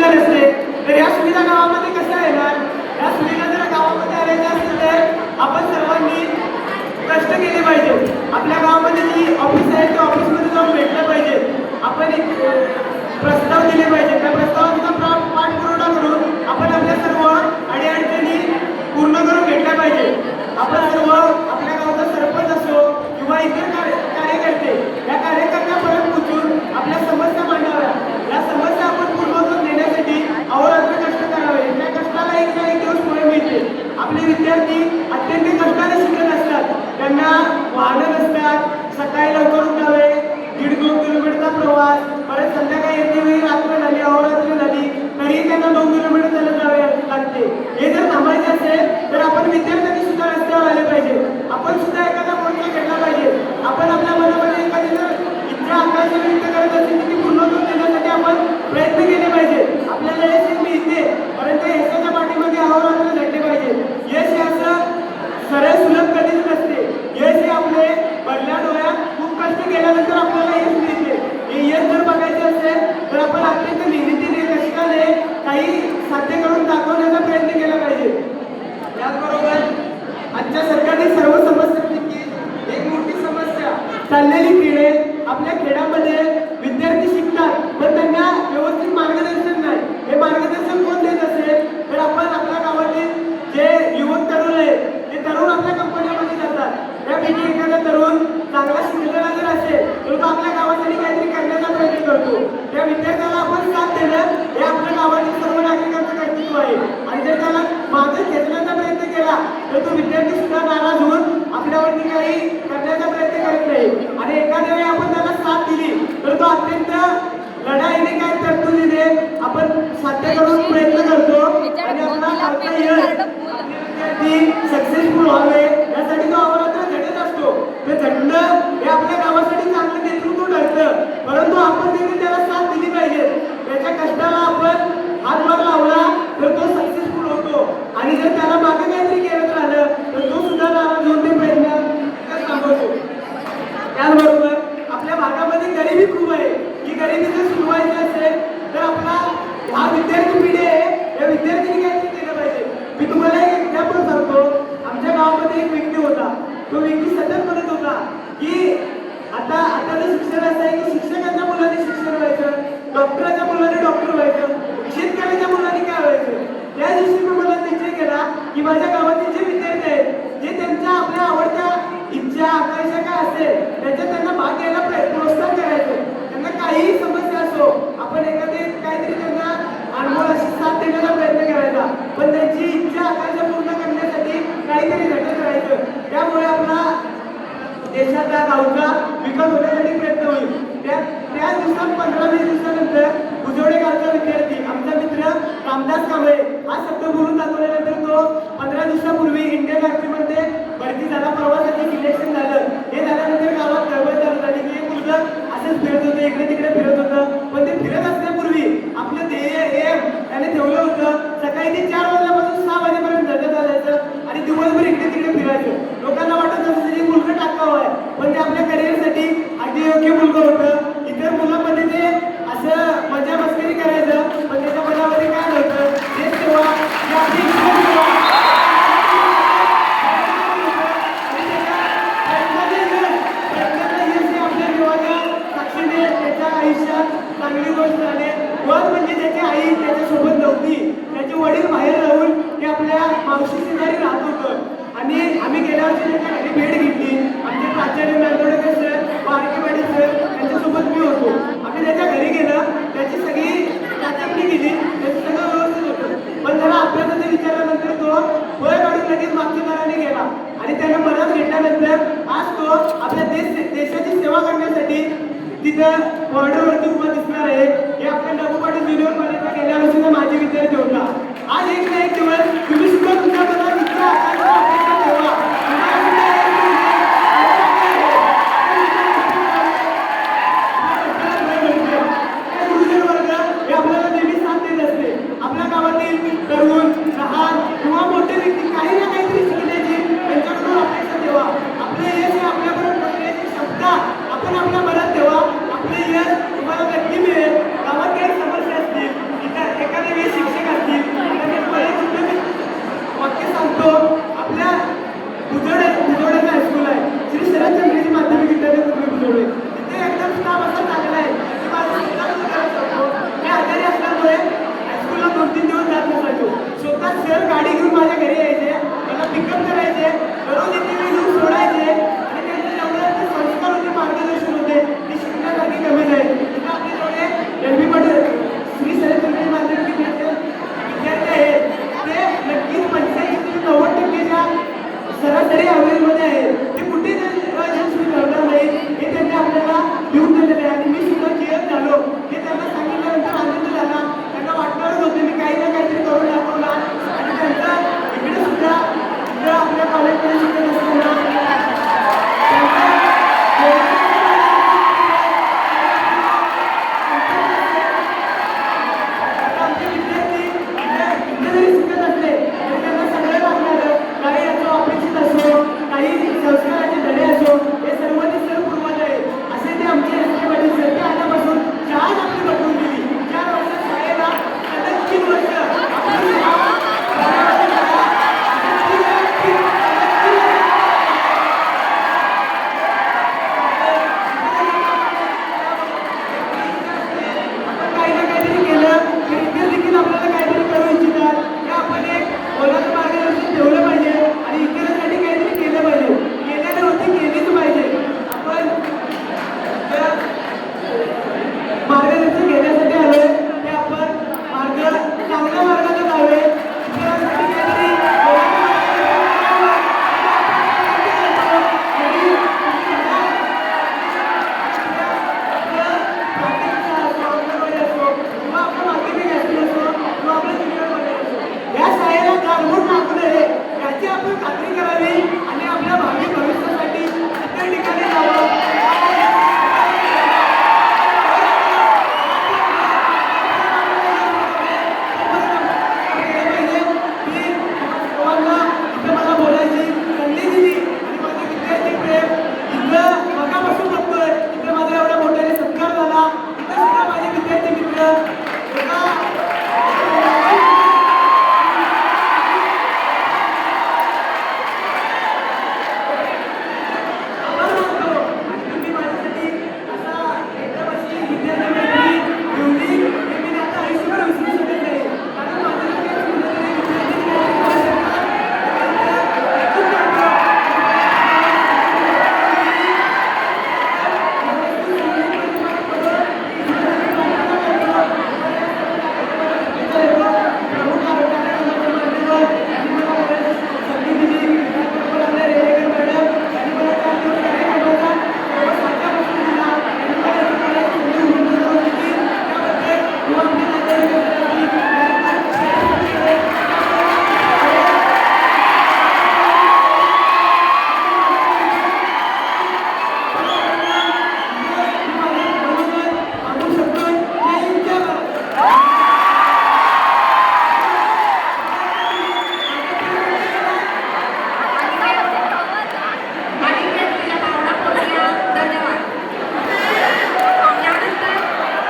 सुविधा नसते तर या सुविधा गावामध्ये कशा येणार या सुविधा जर गावामध्ये आल्याच्या असतील तर आपण सर्वांनी कष्ट केले पाहिजे. आपल्या गावामध्ये जी ऑफिस आहे त्या ऑफिसमध्ये जाऊन भेटलं पाहिजे. आपण एक प्रस्ताव दिले पाहिजे. त्या प्रस्ताव प्रा- पाठपुरावा करून आपण आपल्या सर्व अडीअडचणी पूर्ण करून घेतल्या पाहिजे आपण सर्व आपल्या गावचा सरपंच असो किंवा इतर कार्य- कार्यकर्ते या कार्यकर्त्यापर्यंत पोहोचून आपल्या समस्या मांडाव्या या समस्या आपण पूर्णत्व देण्यासाठी अहोरात्र कष्ट करावे त्या कष्टाला एक ना एक दिवस पुढे मिळते आपले विद्यार्थी अत्यंत कष्टाने शिकत असतात. त्यांना वाहनं नसतात. सकाळी लवकर उठावे. दीड दोन किलोमीटरचा प्रवास. परत संध्याकाळी येते वेळी रात्र झाली अहोरात्र झाली तरी त्यांना दोन किलोमीटर चालत जावे लागते. हे जर थांबायचं असेल तर आपण विद्यार्थ्यांनी सुद्धा रस्त्यावर आले पाहिजे आपण सुद्धा एखादा मोर्चा घेतला पाहिजे आपण आपल्या मनामध्ये एखादी जर इच्छा आकांक्षा व्यक्त करत असेल तर ती पूर्णत्व देण्यासाठी आपण प्रयत्न केले पाहिजे आपल्याला यश हे मिळते परंतु यशाच्या पाठीमागे अहोरात्र झटले पाहिजे यश हे असं सरळ सुलभ कधीच नसते यश हे आपले पडल्या डोळ्यात खूप कष्ट केल्यानंतर आपल्याला यश मिळते. हे यश जर बघायचे असेल तर आपण अत्यंत मेहनतीने कष्टाने काही साध्य करून दाखवण्याचा प्रयत्न केला पाहिजे. त्याचबरोबर आजच्या सरकारने सर्व समस्यांपैकी एक मोठी समस्या चाललेली किडे आपल्या खेळामध्ये विद्यार्थी शिकतात पण त्यांना व्यवस्थित मार्गदर्शन नाही हे मार्गदर्शन कोण देत असेल तर आपण आपल्या गावातील जे युवक तरुण आहे ते तरुण आपल्या कंपन्यामध्ये जातात त्यापैकी एखादा तरुण चांगला शिकलेला जर असेल तर तो आपल्या गावासाठी काहीतरी करण्याचा प्रयत्न करतो. त्या विद्यार्थ्याला आपण साथ देणं हे आपल्या गावातील सर्व नागरिकांचं कर्तव्य आहे. आणि जर त्याला मागे खेचण्याचा प्रयत्न केला तर तो विद्यार्थी सुद्धा नाराज होऊन आपल्यावरती काही करण्याचा प्रयत्न करत नाही. आणि एखाद्या वेळी आपण त्याला साथ दिली तर तो अत्यंत लढाईने काय तरतुदीने आपण साध्य करून प्रयत्न करतो. आणि आपला सक्सेसफुल व्हावे यासाठी तो हे ते हे आपल्या गावासाठी चांगलं नेतृत्व ठरतं परंतु आपण देखील त्याला साथ दिली पाहिजे. त्याच्या कष्टाला आपण हातभार लावला तर तो सक्सेसफुल होतो. आणि जर त्याला मागे काहीतरी करत राहिलं तर तो सुद्धा दोन होऊन ते प्रयत्न तिथंच थांबवतो. त्याचबरोबर आपल्या भागामध्ये गरिबी खूप आहे. ही गरिबी जर सुरवायची असेल तर आपला हा विद्यार्थी पिढी आहे या विद्यार्थ्यांनी काहीतरी केलं पाहिजे. मी तुम्हाला एक एक्झाम्पल सांगतो. आमच्या गावामध्ये एक व्यक्ती होता. तो व्यक्ती सतत म्हणत होता की आता आता शिक्षण असं आहे की शिक्षकांच्या मुलांनी शिक्षण व्हायचं डॉक्टराच्या मुलाने डॉक्टर व्हायचं शेतकऱ्याच्या मुलाने काय व्हायचं त्या दिवशी मी मला निश्चय केला की माझ्या गावातील जे विद्यार्थी आहेत जे त्यांच्या आपल्या आवडत्या इच्छा आकांक्षा काय असेल त्याच्यात त्यांना भाग घ्यायला प्रय- प्रोत्साहन करायचं त्यांना काहीही समस्या असो आपण एखादे काहीतरी त्यांना अनमोल अशी साथ देण्याचा प्रयत्न करायचा पण त्यांची इच्छा आकांक्षा पूर्ण करण्यासाठी काहीतरी झटत राहायचं त्यामुळे आपला त्याच्या त्या गावचा विकास होण्यासाठी प्रयत्न होईल. त्या त्या दिवसात पंधरा वीस दिवसानंतर उजवडे गावचा विद्यार्थी आमचा मित्र रामदास कांबळे हा शब्द बोलून दाखवल्यानंतर तो पंधरा दिवसापूर्वी इंडियन आर्मीमध्ये भरती झाला. परवा प्रवासाचे इलेक्शन झालं. हे झाल्यानंतर गावात गडबड चालू झाली की हे मुलगा असंच फिरत होते. इकडे तिकडे फिरत होतं पण ते फिरत असण्यापूर्वी आपलं ध्येय एम त्याने ठेवलं होतं सकाळी ते चार वाजल्यापासून सहा वाजेपर्यंत झटत आलायचं आणि दिवसभर इकडे तिकडे फिरायचं लोकांना वाटत असतं की मुलगा टाकावं आहे पण ते आपल्या करिअरसाठी अगदी योग्य मुलगा होतं इतर मुलांमध्ये ते असं मजा मस्करी करायचं पण त्याच्या मनामध्ये काय नव्हतं देश सेवा ही आपली ईश्वर सेवा. आणि त्याच्या प्रयत्नाचे यश, प्रयत्नाचं यश हे आपल्या देवाच्या साक्षीने त्याच्या आयुष्यात चांगली गोष्ट झाली वर म्हणजे त्याची आई त्याच्यासोबत नव्हती त्याचे वडील बाहेर राहून ते आपल्या मावशी शेजारी राहत होतं आणि आम्ही गेल्या भेट घेतली. आमचे प्राचार्य नांदोडेकर सर बारकेवाडी सर त्यांच्यासोबत मी होतो. आम्ही त्याच्या घरी गेलं. त्याची सगळी चाचपणी केली. त्याचं सगळं व्यवस्थित होतं. पण त्याला अभ्यासाचं विचारल्यानंतर तो वय काढून लगेच मागच्या घराने गेला. आणि त्याला मनात घेतल्यानंतर आज तो आपल्या देश देशाची सेवा करण्यासाठी तिथं बॉर्डरवरती उभा दिसणार आहे. हे आपल्या नगू पाटील ज्युनियर कॉलेजला गेल्या वर्षी माझे विद्यार्थी होता आज एक ना एक दिवस तुम्ही सुद्धा तुमच्या